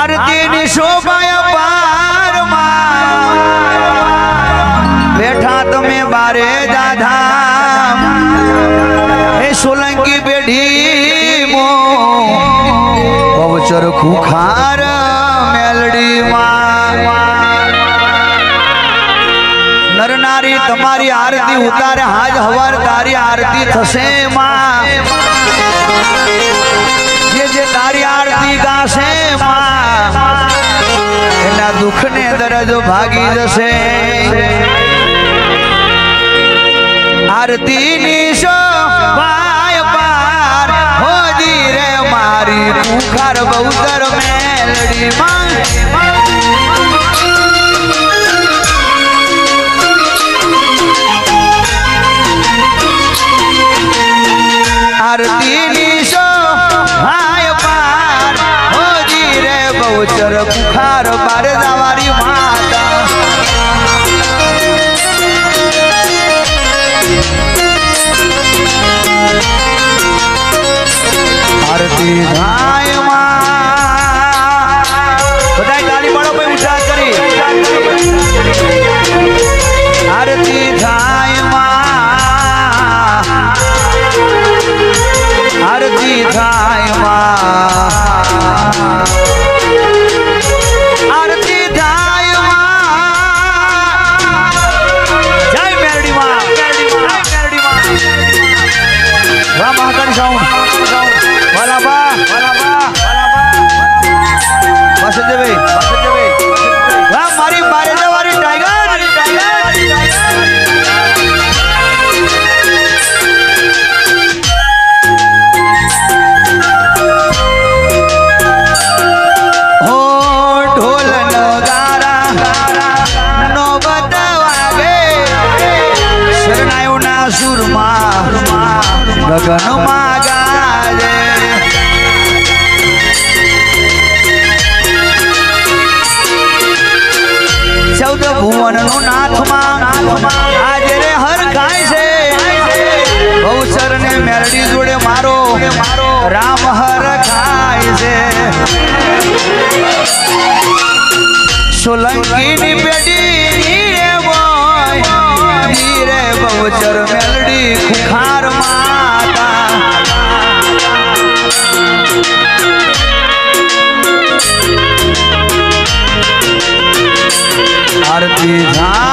આરતીની શોભાયા પારમાં બેઠા તમે બારે દાધા એ સોલંકી પેઢી મો પવચર ખુખાર મેલડીમાં. નરનારી તમારી આરતી ઉતારે હાજ હવાર તારી આરતી થશે માં. જે જે તારી આરતી ગાશે એના દુઃખને દરજ ભાગી જશે. આરતીની શોભાય પાર બહુચર બુખાર બાર દાવારી માતા. આરતી ગગનમાં ગાજે ચૌદ ભુવનનું નાથમાં આજે રે હર ખાય છે બહુચર ને મેરડી જોડે મારો રામ હર ખાય છે સોલંકીની પેઢી રે બોય રે મેલડી ખુખાર માતા આરતી થાય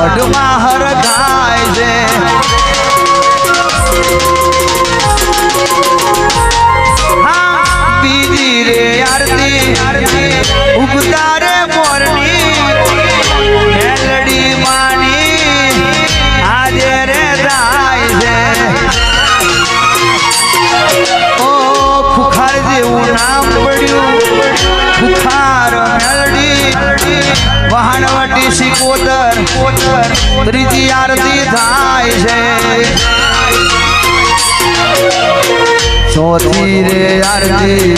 માં મઢમાં ત્રીજી આરતી થાય છે. ચોથી રે આરતી,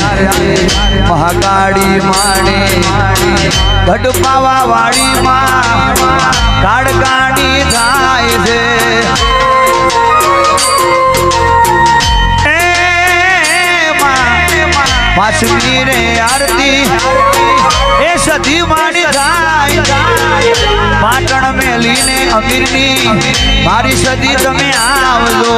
મહાકાળી માણી. ગઢપાવા વાળી માં થાય છે. પાંચમી રે આરતી, એ સધી થાય મેલીને અમીરની મારી સદી તમે આવજો.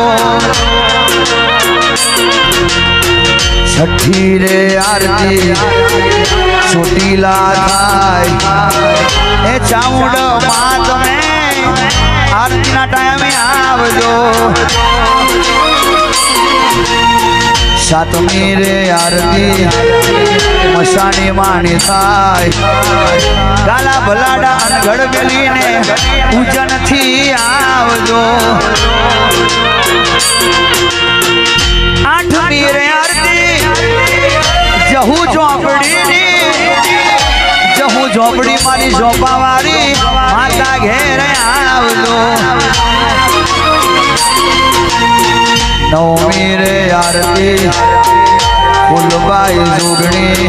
છઠ્ઠી રે આરતી ચોટીલા થાય. એ ચામુંડમાં તમે આરતીના ટાઈમે આવજો. સાતમી રે આરતી, મસાણી માણી થાય. ગાલા ભલાડા અનગઢ મેલીને પૂજનથી આવજો. આઠમી રે આરતી, જહુ ચોપડીની જહુ ઝોપડી મારી ઝોપા વાળી માતા ઘેર આવજો. નવમી રે આરતી, ફૂલબાઈ જોગણી.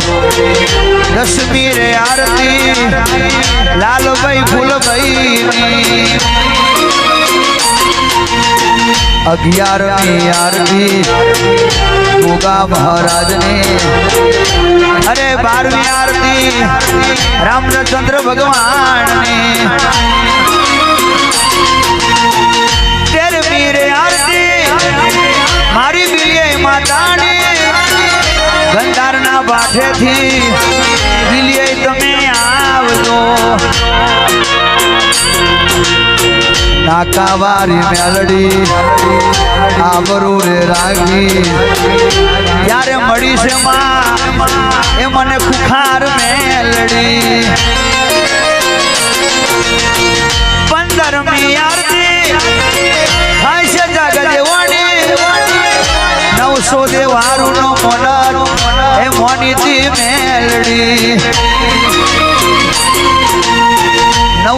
દસમી રે આરતી, લાલભાઈ ફૂલભાઈ અગિયારમી આરતી ગોગા મહારાજની. અરે બારમી આરતી રામચંદ્ર ભગવાનની. તેરમી રે આરતી મારી બિલિયે માતાની. ગંધારના બાઠેથી બિલિયે તમે આવજો. નાકાવારી મેલડી, આબરૂ રે રાગી. યારે મળી છે માં? એ મને ખુખાર મેલડી. પંદરમી આરતી થાય છે જગ નવસો દેવારું નો મોનત એ મોનીતી મેલડી.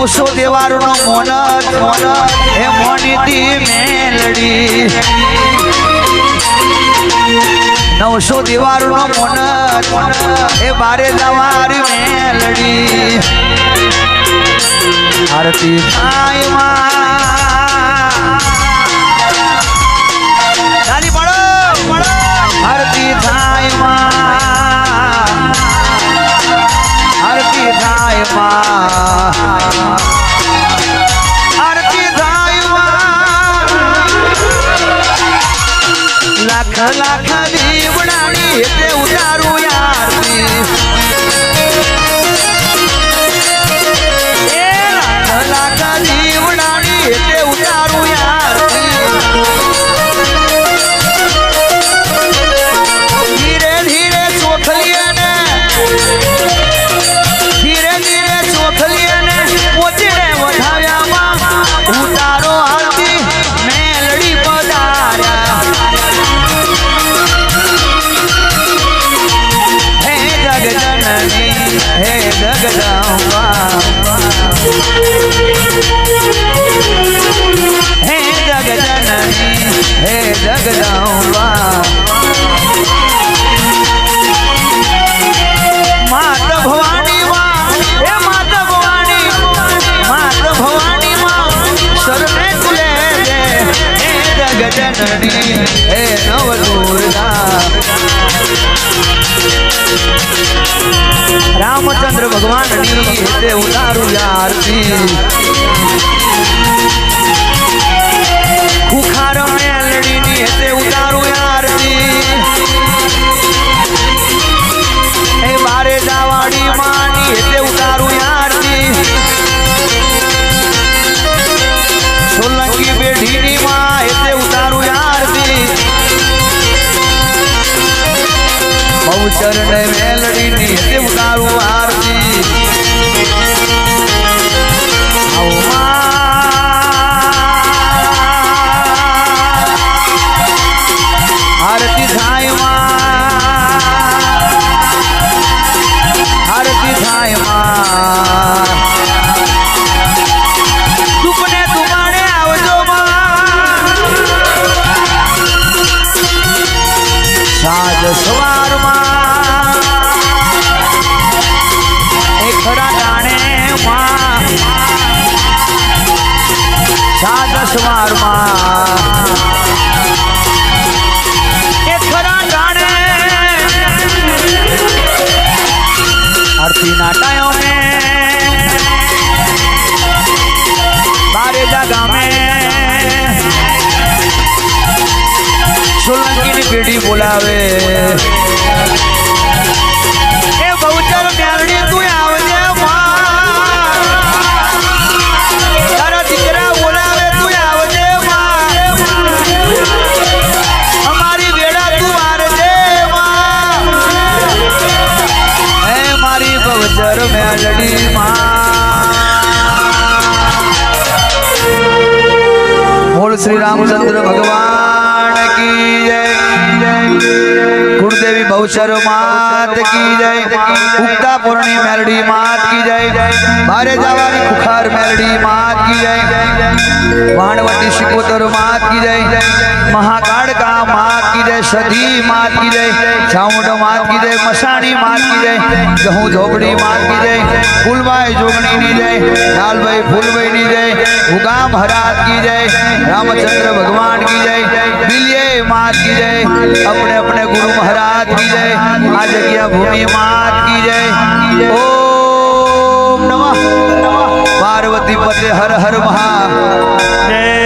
નવસો દેવારું નો મોન હે એ મોનીતી મેલડી. નવસો દેવારું નો મોન એ બારે દવારી મેલડી. આરતી માયમાં માં. લાખ લાખ જગજનની હે નવ દુર્ગા રામચંદ્ર ભગવાનની હેતે ઉતારું આરતી. સાજ સવારમાં એ ખરા ટાણે આરતી ના ટાયો મે બારેજા ગામે સોલંકીની પેઢી બોલાવે કુળદેવી બહુચર માત કી જય ઉગતા પૂર્ણી મેલડી માત કી જય બારે જવાની ખુખાર મેલડી માત કી જય વાણવટી શિકોતર માત કી જય મહાકાળકા માત કી જય સધી માત કી જય ચામુંડ માત કી જય મસાણી માત કી જય ગહું ઝોપડી માત કી જય ફૂલભાઈ જોગણી ની જય લાલભાઈ ફૂલભાઈ ની જય ઉગામ હરાત કી જય રામચંદ્ર ભગવાન માત કી જય. આપણે આપણે ગુરુ મહારાજ કી જય. આ જગ્યા ભૂમિ માત કી જય. ઓમ નમઃ. પાર્વતી પતે હર હર મહા. જય